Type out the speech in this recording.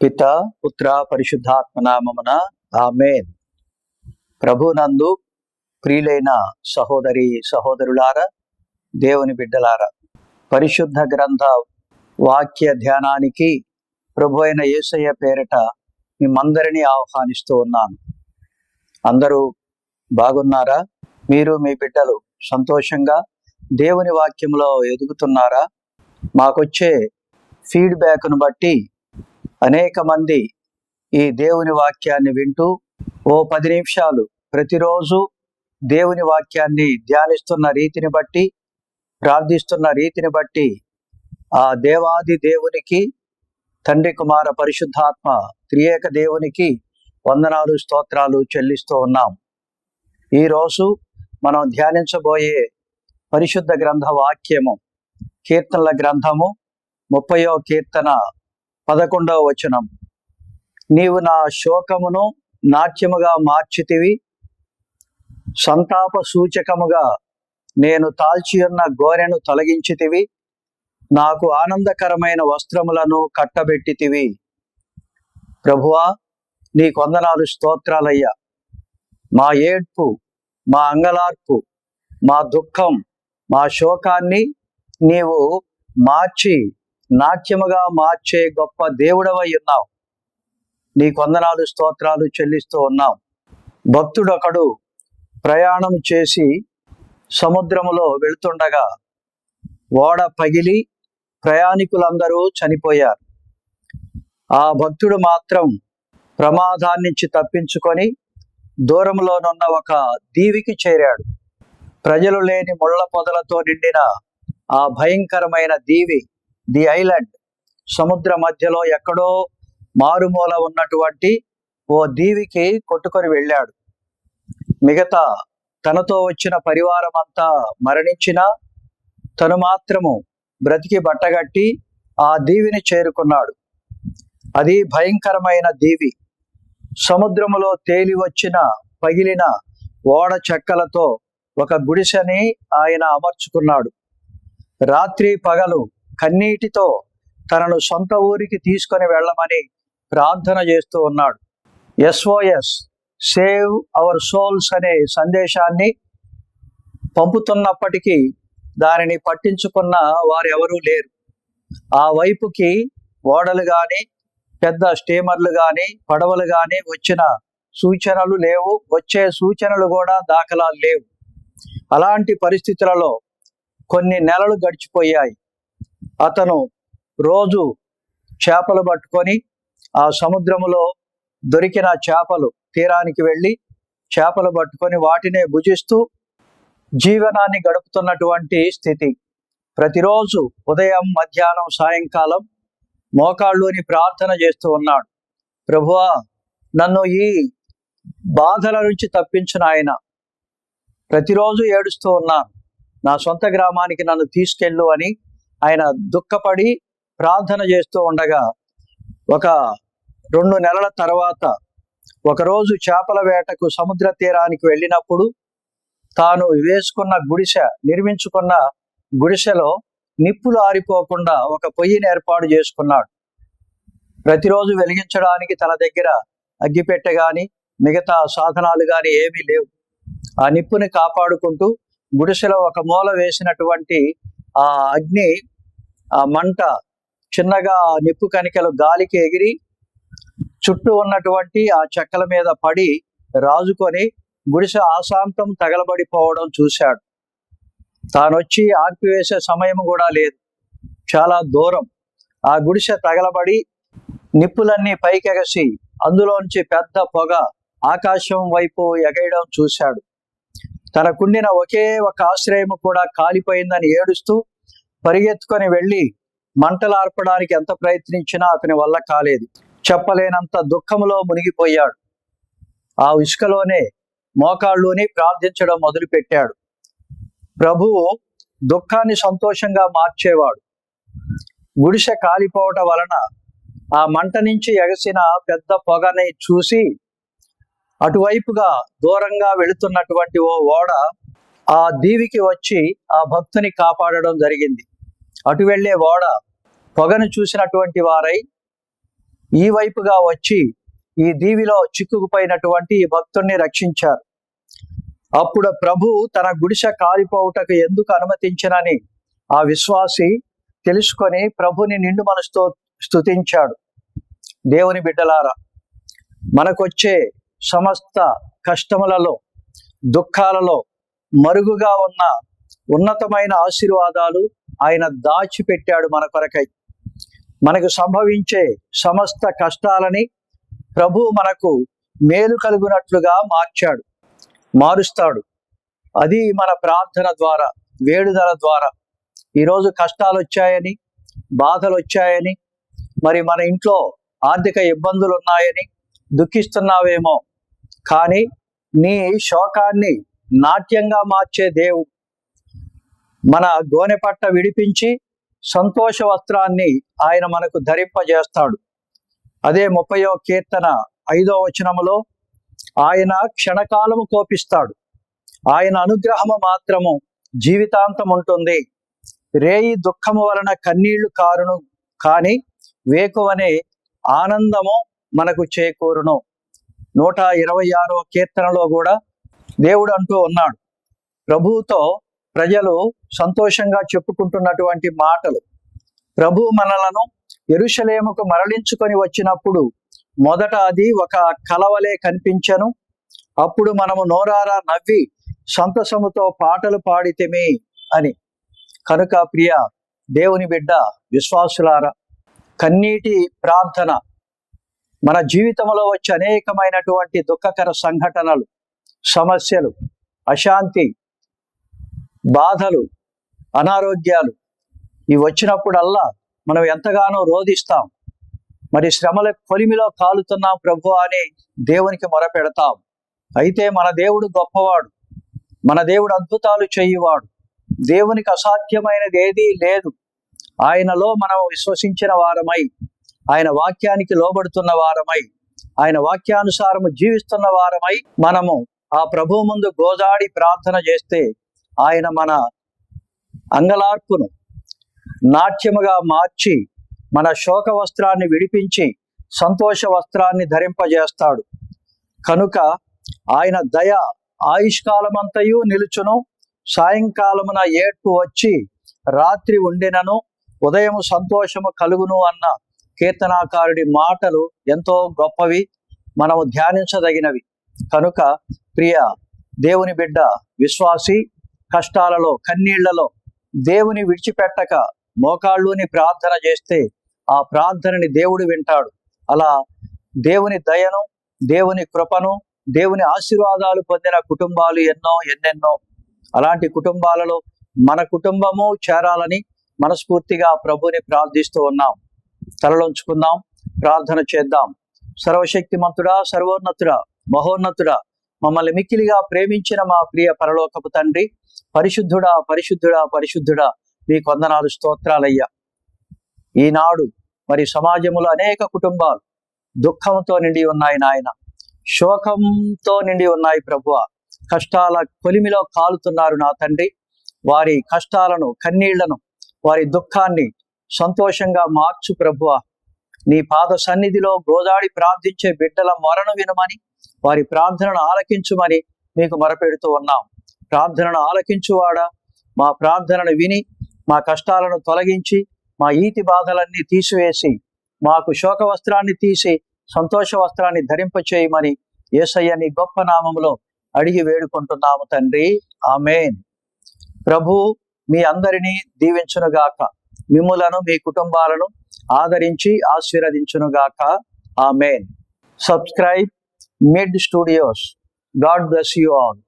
పిత పుత్ర పరిశుద్ధాత్మ నామమున ఆమెన్. ప్రభునందు ప్రియులైన సహోదరి సహోదరులారా దేవుని బిడ్డలారా పరిశుద్ధ గ్రంథ వాక్య ధ్యానానికి ప్రభు అయిన యేసయ్య పేరిట మిమ్మందరినీ ఆహ్వానిస్తూ ఉన్నాను. అందరూ బాగున్నారా? మీరు మీ బిడ్డలు సంతోషంగా దేవుని వాక్యంలో ఎదుగుతున్నారా? మాకొచ్చే ఫీడ్బ్యాక్ను బట్టి అనేక మంది ఈ దేవుని వాక్యాన్ని వింటూ ఓ పది నిమిషాలు ప్రతిరోజు దేవుని వాక్యాన్ని ధ్యానిస్తున్న రీతిని బట్టి ప్రార్థిస్తున్న రీతిని బట్టి ఆ దేవాది దేవునికి తండ్రి కుమార పరిశుద్ధాత్మ త్రియేక దేవునికి వందనాలు స్తోత్రాలు చెల్లిస్తూ ఉన్నాం. ఈరోజు మనం ధ్యానించబోయే పరిశుద్ధ గ్రంథ వాక్యము కీర్తనల గ్రంథము ముప్పయో కీర్తన పదకొండవ వచనం. నీవు నా శోకమును నాట్యముగా మార్చితివి. సంతాప సూచకముగా నేను తాల్చియున్న గోరెను తొలగించితివి. నాకు ఆనందకరమైన వస్త్రములను కట్టబెట్టితివి. ప్రభువా నీ కొందనాలు స్తోత్రాలయ్యా. మా ఏడ్పు మా అంగలార్పు మా దుఃఖం మా శోకాన్ని నీవు మార్చి నాట్యముగా మార్చే గొప్ప దేవుడవై ఉన్నావు. నీ కొందనాలు స్తోత్రాలు చెల్లిస్తూ ఉన్నాం భక్తుడొకడు ప్రయాణం చేసి సముద్రములో వెళుతుండగా ఓడ పగిలి ప్రయాణికులందరూ చనిపోయారు. ఆ భక్తుడు మాత్రం ప్రమాదాన్ని నుంచి తప్పించుకొని దూరంలోనున్న ఒక దీవికి చేరాడు. ప్రజలు లేని ముళ్ళ పొదలతో నిండిన ఆ భయంకరమైన దీవి ది ఐలాండ్. సముద్ర మధ్యలో ఎక్కడో మారుమూల ఉన్నటువంటి ఓ దీవికి కొట్టుకొని వెళ్ళాడు. మిగతా తనతో వచ్చిన పరివారం అంతా మరణించినా తను మాత్రము బ్రతికి బట్టగట్టి ఆ దీవిని చేరుకున్నాడు. అది భయంకరమైన దీవి. సముద్రములో తేలి వచ్చిన పగిలిన ఓడ చెక్కలతో ఒక గుడిసెని ఆయన అమర్చుకున్నాడు. రాత్రి పగలు కన్నీటితో తనను సొంత ఊరికి తీసుకొని వెళ్ళమని ప్రార్థన చేస్తూ ఉన్నాడు. ఎస్ఓఎస్ సేవ్ అవర్ సోల్స్ అనే సందేశాన్ని పంపుతున్నప్పటికీ దానిని పట్టించుకున్న వారు ఎవరూ లేరు. ఆ వైపుకి ఓడలు కానీ పెద్ద స్టీమర్లు కానీ పడవలు కానీ వచ్చిన సూచనలు లేవు. వచ్చే సూచనలు కూడా దాఖలాలు లేవు. అలాంటి పరిస్థితులలో కొన్ని నెలలు గడిచిపోయాయి. అతను రోజు చేపలు పట్టుకొని ఆ సముద్రములో దొరికిన చేపలు తీరానికి వెళ్ళి చేపలు పట్టుకొని వాటినే భుజిస్తూ జీవనాన్ని గడుపుతున్నటువంటి స్థితి. ప్రతిరోజు ఉదయం మధ్యాహ్నం సాయంకాలం మోకాళ్ళుని ప్రార్థన చేస్తూ ఉన్నాడు. ప్రభువా నన్ను ఈ బాధల నుంచి తప్పించిన ఆయన. ప్రతిరోజు ఏడుస్తూ ఉన్నాను. నా సొంత గ్రామానికి నన్ను తీసుకెళ్ళు అని ఆయన దుఃఖపడి ప్రార్థన చేస్తూ ఉండగా ఒక రెండు నెలల తర్వాత ఒకరోజు చేపల వేటకు సముద్ర తీరానికి వెళ్ళినప్పుడు తాను వేసుకున్న గుడిసె నిర్మించుకున్న గుడిసెలో నిప్పులు ఆరిపోకుండా ఒక పొయ్యిని ఏర్పాటు చేసుకున్నాడు. ప్రతిరోజు వెలిగించడానికి తన దగ్గర అగ్గిపెట్టె గాని మిగతా సాధనాలు గాని ఏమీ లేవు. ఆ నిప్పుని కాపాడుకుంటూ గుడిసెలో ఒక మూల వేసినటువంటి ఆ అగ్ని ఆ మంట చిన్నగా నిప్పు కణికలు గాలికి ఎగిరి చుట్టూ ఉన్నటువంటి ఆ చెక్కల మీద పడి రాజుకొని గుడిసె ఆశాంతం తగలబడిపోవడం చూశాడు. తానొచ్చి ఆర్పివేసే సమయం కూడా లేదు. చాలా దూరం. ఆ గుడిసె తగలబడి నిప్పులన్నీ పైకెగసి అందులోంచి పెద్ద పొగ ఆకాశం వైపు ఎగయడం చూశాడు. తనకుండిన ఒకే ఒక ఆశ్రయం కూడా కాలిపోయిందని ఏడుస్తూ పరిగెత్తుకొని వెళ్ళి మంటలు ఆర్పడానికి ఎంత ప్రయత్నించినా అతని వల్ల కాలేదు. చెప్పలేనంత దుఃఖంలో మునిగిపోయాడు. ఆ ఇసుకలోనే మోకాళ్ళుని ప్రార్థించడం మొదలుపెట్టాడు. ప్రభువు దుఃఖాన్ని సంతోషంగా మార్చేవాడు. గుడిసె కాలిపోవటం వలన ఆ మంట నుంచి ఎగసిన పెద్ద పొగని చూసి అటువైపుగా దూరంగా వెళుతున్నటువంటి ఓ ఓడ ఆ దీవికి వచ్చి ఆ భక్తుని కాపాడడం జరిగింది. అటు వెళ్ళే ఓడ పొగను చూసినటువంటి వారై ఈ వైపుగా వచ్చి ఈ దీవిలో చిక్కుకుపోయినటువంటి ఈ భక్తుణ్ణి రక్షించారు. అప్పుడు ప్రభు తన గుడిసె కాలిపోవుటకు ఎందుకు అనుమతించనని ఆ విశ్వాసి తెలుసుకొని ప్రభుని నిండు మనసుతో స్తుతించాడు. దేవుని బిడ్డలారా మనకొచ్చే సమస్త కష్టములలో దుఃఖాలలో మరుగుగా ఉన్న ఉన్నతమైన ఆశీర్వాదాలు ఆయన దాచిపెట్టాడు మన కొరకై. మనకు సంభవించే సమస్త కష్టాలని ప్రభు మనకు మేలు కలుగునట్లుగా మార్చాడు మారుస్తాడు. అది మన ప్రార్థన ద్వారా వేడుదల ద్వారా. ఈరోజు కష్టాలు వచ్చాయని బాధలు వచ్చాయని మరి మన ఇంట్లో ఆర్థిక ఇబ్బందులు ఉన్నాయని దుఃఖిస్తున్నావేమో కానీ నీ శోకాన్ని నాట్యంగా మార్చే దేవుడు. మన గోనెపట్ట విడిపించి సంతోష వస్త్రాన్ని ఆయన మనకు ధరింపజేస్తాడు. అదే ముప్పయో కీర్తన ఐదో వచనములో ఆయన క్షణకాలము కోపిస్తాడు. ఆయన అనుగ్రహము మాత్రము జీవితాంతం ఉంటుంది. రేయి దుఃఖము వలన కన్నీళ్ళు కారును కాని వేకువనే ఆనందము మనకు చేకూరును. నూట ఇరవై ఆరో కీర్తనలో కూడా దేవుడు అంటూ ఉన్నాడు. ప్రభువుతో ప్రజలు సంతోషంగా చెప్పుకుంటున్నటువంటి మాటలు. ప్రభు మనలను ఎరుషలేముకు మరలించుకొని వచ్చినప్పుడు మొదట అది ఒక కలవలే కనిపించను. అప్పుడు మనము నోరారా నవ్వి సంతసముతో పాటలు పాడితేమే అని. కనుక ప్రియ దేవుని బిడ్డ విశ్వాసులారా కన్నీటి ప్రార్థన మన జీవితంలో వచ్చే అనేకమైనటువంటి దుఃఖకర సంఘటనలు సమస్యలు అశాంతి బాధలు అనారోగ్యాలు ఇవి వచ్చినప్పుడల్లా మనం ఎంతగానో రోధిస్తాం. మరి శ్రమల కొలిమిలో కాలుతున్నాం ప్రభు అని దేవునికి మొరపెడతాం. అయితే మన దేవుడు గొప్పవాడు. మన దేవుడు అద్భుతాలు చేయువాడు. దేవునికి అసాధ్యమైనది ఏదీ లేదు. ఆయనలో మనం విశ్వసించిన వారమై ఆయన వాక్యానికి లోబడుతున్న వారమై ఆయన వాక్యానుసారము జీవిస్తున్న వారమై మనము ఆ ప్రభు ముందు గోదాడి ప్రార్థన చేస్తే ఆయన మన అంగలార్పును నాట్యముగా మార్చి మన శోక వస్త్రాన్ని విడిపించి సంతోష వస్త్రాన్ని ధరింపజేస్తాడు. కనుక ఆయన దయ ఆయుష్కాలమంతయు నిలుచును. సాయంకాలమున ఏడ్పు వచ్చి రాత్రి ఉండినను. ఉదయం సంతోషము కలుగును అన్న కీర్తనాకారుడి మాటలు ఎంతో గొప్పవి మనము ధ్యానించదగినవి. కనుక ప్రియ దేవుని బిడ్డ విశ్వాసి కష్టాలలో కన్నీళ్ళలో దేవుని విడిచిపెట్టక మోకాళ్ళుని ప్రార్థన చేస్తే ఆ ప్రార్థనని దేవుడు వింటాడు. అలా దేవుని దయను దేవుని కృపను దేవుని ఆశీర్వాదాలు పొందిన కుటుంబాలు ఎన్నో ఎన్నెన్నో. అలాంటి కుటుంబాలలో మన కుటుంబము చేరాలని మనస్ఫూర్తిగా ప్రభుని ప్రార్థిస్తూ ఉన్నాం. తలలోంచుకుందాం ప్రార్థన చేద్దాం. సర్వశక్తిమంతుడా సర్వోన్నతుడా మహోన్నతుడా మమ్మల్ని మిక్కిలిగా ప్రేమించిన మా ప్రియ పరలోకపు తండ్రి పరిశుద్ధుడా పరిశుద్ధుడా పరిశుద్ధుడా మీ కొందనాలు స్తోత్రాలయ్యా. ఈనాడు మరి సమాజంలో అనేక కుటుంబాలు దుఃఖంతో నిండి ఉన్నాయి నాయన. శోకంతో నిండి ఉన్నాయి ప్రభువ. కష్టాల కొలిమిలో కాలుతున్నారు నా తండ్రి. వారి కష్టాలను కన్నీళ్ళను వారి దుఃఖాన్ని సంతోషంగా మార్చు ప్రభువ నీ పాద సన్నిధిలో గోదాడి ప్రార్థించే బిడ్డల మొరను వినమని వారి ప్రార్థనను ఆలకించుమని మీకు మొరపెడుతూ ఉన్నాం. ప్రార్థనను ఆలకించువాడా? మా ప్రార్థనను విని మా కష్టాలను తొలగించి మా ఈతి బాధలన్నీ తీసివేసి మాకు శోక వస్త్రాన్ని తీసి సంతోష వస్త్రాన్ని ధరింపచేయమని యేసయ్య నీ గొప్ప నామములో అడిగి వేడుకుంటున్నాము తండ్రి. ఆమెన్. ప్రభు మీ అందరినీ దీవించునుగాక. మిమ్ములను మీ కుటుంబాలను ఆదరించి ఆశీర్వదించునుగాక. Main subscribe mid studios God bless you all